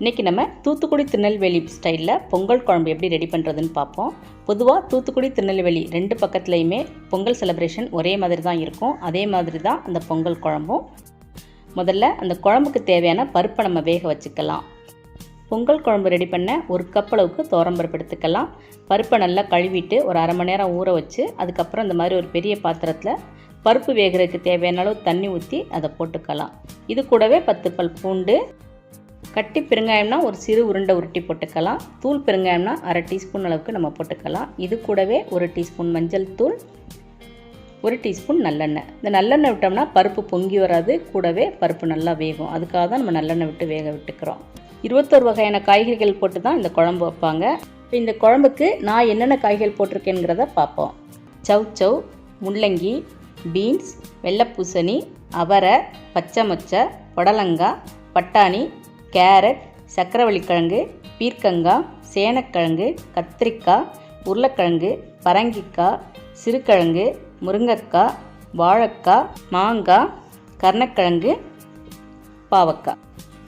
இன்றைக்கி நம்ம தூத்துக்குடி திருநெல்வேலி ஸ்டைலில் பொங்கல் குழம்பு எப்படி ரெடி பண்ணுறதுன்னு பார்ப்போம். பொதுவாக தூத்துக்குடி திருநெல்வேலி ரெண்டு பக்கத்துலேயுமே பொங்கல் செலிப்ரேஷன் ஒரே மாதிரி தான் இருக்கும். அதே மாதிரி தான் அந்த பொங்கல் குழம்பும். முதல்ல அந்த குழம்புக்கு தேவையான பருப்பை நம்ம வேக வச்சுக்கலாம். பொங்கல் குழம்பு ரெடி பண்ண ஒரு கப் அளவுக்கு தோரம்பருப்பு எடுத்துக்கலாம். பருப்பை நல்லா கழுவிட்டு ஒரு அரை மணி நேரம் ஊற வச்சு அதுக்கப்புறம் இந்த மாதிரி ஒரு பெரிய பாத்திரத்தில் பருப்பு வேகிறதுக்கு தேவையான அளவு தண்ணி ஊற்றி அதை போட்டுக்கலாம். இது கூடவே பத்து பல் பூண்டு கட்டி பெருங்காயம்னா ஒரு சிறு உருண்டை உருட்டி போட்டுக்கலாம். தூள் பெருங்காயம்னா அரை டீஸ்பூன் அளவுக்கு நம்ம போட்டுக்கலாம். இது கூடவே ஒரு டீஸ்பூன் மஞ்சள் தூள் ஒரு டீஸ்பூன் நல்லெண்ணெய். இந்த நல்லெண்ணெய் விட்டோம்னா பருப்பு பொங்கி வராது கூடவே பருப்பு நல்லா வேகும். அதுக்காக தான் நம்ம நல்லெண்ணெய் விட்டு வேக விட்டுக்கிறோம். இருபத்தொரு வகையான காய்கறிகள் போட்டு தான் இந்த குழம்பு வைப்பாங்க. இப்போ இந்த குழம்புக்கு நான் என்னென்ன காய்கள் போட்டிருக்கேங்கிறத பார்ப்போம். சவ் சவ் முள்ளங்கி பீன்ஸ் வெள்ளைப்பூசணி அவரை பச்சை மொச்சை புடலங்காய் பட்டாணி கேரட் சக்கரவள்ளிக்கிழங்கு பீர்க்கங்காய் சேனக்கிழங்கு கத்திரிக்காய் உருளைக்கிழங்கு பரங்கிக்காய் சிறுகிழங்கு முருங்கைக்காய் வாழைக்காய் மாங்காய் கருணக்கிழங்கு பாவக்காய்.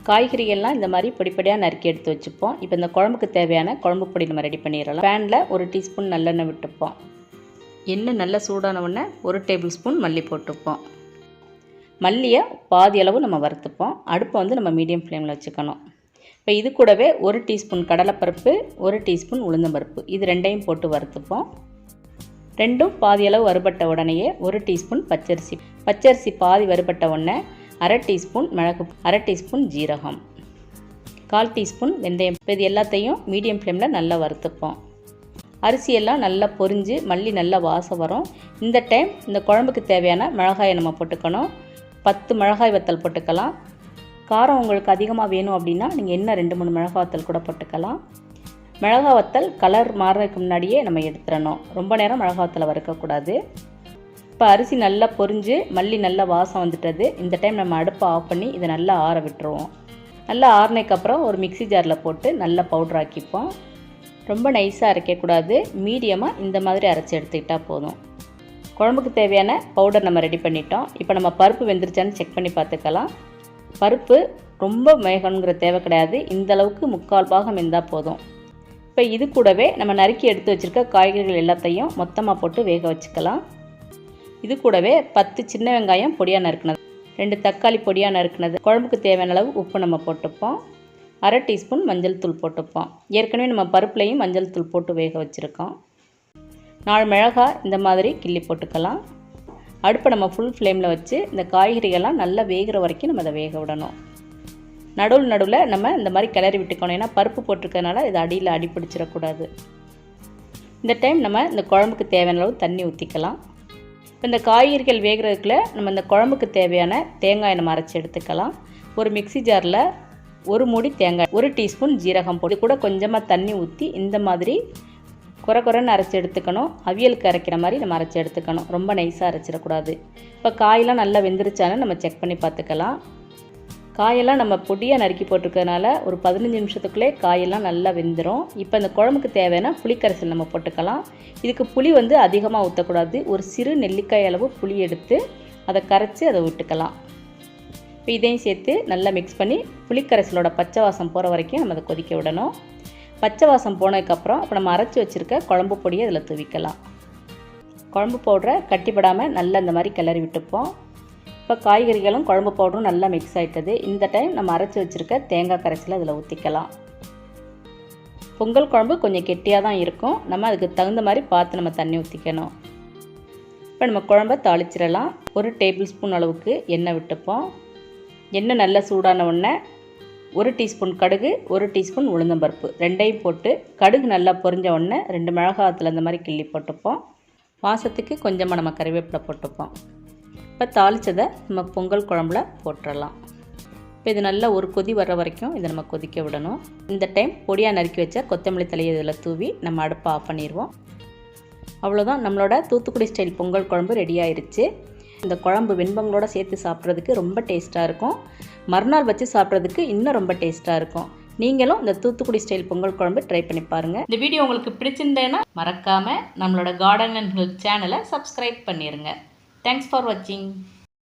காய்கறிகள்லாம் இந்த மாதிரி பொடிப்படியாக நறுக்கி எடுத்து வச்சுப்போம். இப்போ இந்த குழம்புக்கு தேவையான குழம்பு பொடி நம்ம ரெடி பண்ணிடலாம். பேனில் ஒரு டீஸ்பூன் நல்லெண்ணெய் விட்டுப்போம். எண்ணெய் நல்லா சூடான உடனே ஒரு டேபிள் ஸ்பூன் மல்லி போட்டுப்போம். மல்லியை பாதி அளவு நம்ம வறுத்துப்போம். அடுப்பை வந்து நம்ம மீடியம் ஃப்ளேமில் வச்சுக்கணும். இப்போ இது கூடவே ஒரு டீஸ்பூன் கடலைப்பருப்பு ஒரு டீஸ்பூன் உளுந்தம்பருப்பு. இது ரெண்டையும் போட்டு வறுத்துப்போம். ரெண்டும் பாதி அளவு வறுபட்ட உடனேயே ஒரு டீஸ்பூன் பச்சரிசி. பச்சரிசி பாதி வறுபட்ட உடனே அரை டீஸ்பூன் மிளகு அரை டீஸ்பூன் ஜீரகம். கால் டீஸ்பூன் வெந்தயம். இப்போ இது எல்லாத்தையும் மீடியம் ஃப்ளேமில் நல்லா வறுத்துப்போம். அரிசியெல்லாம் நல்லா பொரிஞ்சு மல்லி நல்லா வாசம் வரும். இந்த டைம் இந்த குழம்புக்கு தேவையான மிளகாயை நம்ம போட்டுக்கணும். பத்து மிளகாய் வத்தல் போட்டுக்கலாம். காரம் உங்களுக்கு அதிகமாக வேணும் அப்படின்னா நீங்கள் என்ன ரெண்டு மூணு மிளகாய் வத்தல் கூட போட்டுக்கலாம். மிளகா வத்தல் கலர் மாறுறதுக்கு முன்னாடியே நம்ம எடுத்துடணும். ரொம்ப நேரம் மிளகா வத்தலை வறுக்கக்கூடாது. இப்போ அரிசி நல்லா பொரிஞ்சு மல்லி நல்லா வாசம் வந்துட்டது. இந்த டைம் நம்ம அடுப்பை ஆஃப் பண்ணி இதை நல்லா ஆற விட்டுருவோம். நல்லா ஆறினதுக்கப்புறம் ஒரு மிக்சி ஜாரில் போட்டு நல்லா பவுடர் ஆக்கிப்போம். ரொம்ப நைஸாக அரைக்கக்கூடாது. மீடியமாக இந்த மாதிரி அரைச்சி எடுத்துக்கிட்டால் போதும். குழம்புக்கு தேவையான பவுடர் நம்ம ரெடி பண்ணிட்டோம். இப்போ நம்ம பருப்பு வெந்துருச்சான்னு செக் பண்ணி பார்த்துக்கலாம். பருப்பு ரொம்ப மேகணுங்கிற தேவை கிடையாது. இந்த அளவுக்கு முக்கால் பாகம் இருந்தால் போதும். இப்போ இது கூடவே நம்ம நறுக்கி எடுத்து வச்சுருக்க காய்கறிகள் எல்லாத்தையும் மொத்தமாக போட்டு வேக வச்சுக்கலாம். இது கூடவே பத்து சின்ன வெங்காயம் பொடியாக நறுக்கினது. ரெண்டு தக்காளி பொடியாக நறுக்கினது. குழம்புக்கு தேவையான அளவு உப்பு நம்ம போட்டுப்போம். அரை டீஸ்பூன் மஞ்சள் தூள் போட்டுப்போம். ஏற்கனவே நம்ம பருப்புலையும் மஞ்சள் தூள் போட்டு வேக வச்சுருக்கோம். நாலு மிளகாய் இந்த மாதிரி கிள்ளி போட்டுக்கலாம். அடுப்பை நம்ம ஃபுல் ஃப்ளேமில் வச்சு இந்த காய்கறிகள்லாம் நல்லா வேகிற வரைக்கும் நம்ம அதை வேக விடணும். நடுவில் நடுவில் நம்ம இந்த மாதிரி கிளறி விட்டுக்கணும். ஏன்னா பருப்பு போட்டிருக்கறதுனால இது அடியில் அடி பிடிச்சிடக்கூடாது. இந்த டைம் நம்ம இந்த குழம்புக்கு தேவையான அளவு தண்ணி ஊற்றிக்கலாம் இப்போ இந்த காய்கறிகள் வேகிறதுக்குள்ள நம்ம இந்த குழம்புக்கு தேவையான தேங்காயை நம்ம அரைச்சி எடுத்துக்கலாம். ஒரு மிக்சி ஜாரில் ஒரு மூடி தேங்காய் ஒரு டீஸ்பூன் ஜீரகம் போட்டு கூட கொஞ்சமாக தண்ணி ஊற்றி இந்த மாதிரி குறை குறைன்னு அரைச்சி எடுத்துக்கணும். அவியலுக்கு அரைக்கிற மாதிரி நம்ம அரைச்சி எடுத்துக்கணும். ரொம்ப நைஸாக அரைச்சிடக்கூடாது. இப்போ காயெல்லாம் நல்லா வெந்துருச்சான்னு நம்ம செக் பண்ணி பார்த்துக்கலாம். காயெல்லாம் நம்ம பொடியாக நறுக்கி போட்டிருக்கறனால ஒரு பதினஞ்சு நிமிஷத்துக்குள்ளே காயெல்லாம் நல்லா வெந்துடும் இப்போ இந்த குழம்புக்கு தேவையான புளிக்கரைசல் நம்ம போட்டுக்கலாம். இதுக்கு புளி வந்து அதிகமாக ஊற்றக்கூடாது ஒரு சிறு நெல்லிக்காய் அளவு புளி எடுத்து அதை கரைச்சி அதை விட்டுக்கலாம். இப்போ இதையும் சேர்த்து நல்லா மிக்ஸ் பண்ணி புளிக்கரைசலோட பச்சை வாசம் போகிற வரைக்கும் நம்ம அதை கொதிக்க விடணும். பச்சை வாசம் போனதுக்கப்புறம் இப்போ நம்ம அரைச்சி வச்சுருக்க குழம்பு பொடியை அதில் தூவிக்கலாம். குழம்பு பவுடரை கட்டிப்படாமல் நல்லா இந்த மாதிரி கிளறி விட்டுப்போம். இப்போ காய்கறிகளும் குழம்பு பவுடரும் நல்லா மிக்ஸ் ஆகிட்டது இந்த டைம் நம்ம அரைச்சி வச்சுருக்க தேங்காய் கரைசலை அதில் ஊற்றிக்கலாம் பொங்கல் குழம்பு கொஞ்சம் கெட்டியாக தான் இருக்கும். நம்ம அதுக்கு தகுந்த மாதிரி பார்த்து நம்ம தண்ணி ஊற்றிக்கணும் இப்போ நம்ம குழம்ப தாளிச்சிடலாம். ஒரு டேபிள் ஸ்பூன் அளவுக்கு எண்ணெய் விட்டுப்போம். எண்ணெய் நல்லா சூடான உடனே ஒரு டீஸ்பூன் கடுகு ஒரு டீஸ்பூன் உளுந்தம்பருப்பு. ரெண்டையும் போட்டு கடுகு நல்லா பொரிஞ்ச உடனே ரெண்டு மிளகாத்தில் இந்த மாதிரி கிள்ளி போட்டுப்போம். வாசத்துக்கு கொஞ்சமாக நம்ம கறிவேப்பிலை போட்டுப்போம். இப்போ தாளித்ததை நம்ம பொங்கல் குழம்புல போட்டுடலாம் இப்போ இது நல்லா ஒரு கொதி வர வரைக்கும் இதை நம்ம கொதிக்க விடணும். இந்த டைம் பொடியாக நறுக்கி வச்ச கொத்தமல்லி தலையை இதில் தூவி நம்ம அடுப்பை ஆஃப் பண்ணிடுவோம். அவ்வளோதான் நம்மளோட தூத்துக்குடி ஸ்டைல் பொங்கல் குழம்பு ரெடி ஆயிடுச்சு இந்த குழம்பு வெண்பங்களோட சேர்த்து சாப்பிட்றதுக்கு ரொம்ப டேஸ்ட்டாக இருக்கும். மறுநாள் வச்சு சாப்பிட்றதுக்கு இன்னும் ரொம்ப டேஸ்ட்டாக இருக்கும். நீங்களும் இந்த தூத்துக்குடி ஸ்டைல் பொங்கல் குழம்பு ட்ரை பண்ணி பாருங்கள் இந்த வீடியோ உங்களுக்கு பிடிச்சிருந்தேன்னா மறக்காமல் நம்மளோட கார்டன் அண்ட் ஹெல்த் சேனலை சப்ஸ்கிரைப் பண்ணிடுங்க தேங்க்ஸ் ஃபார் வாட்சிங்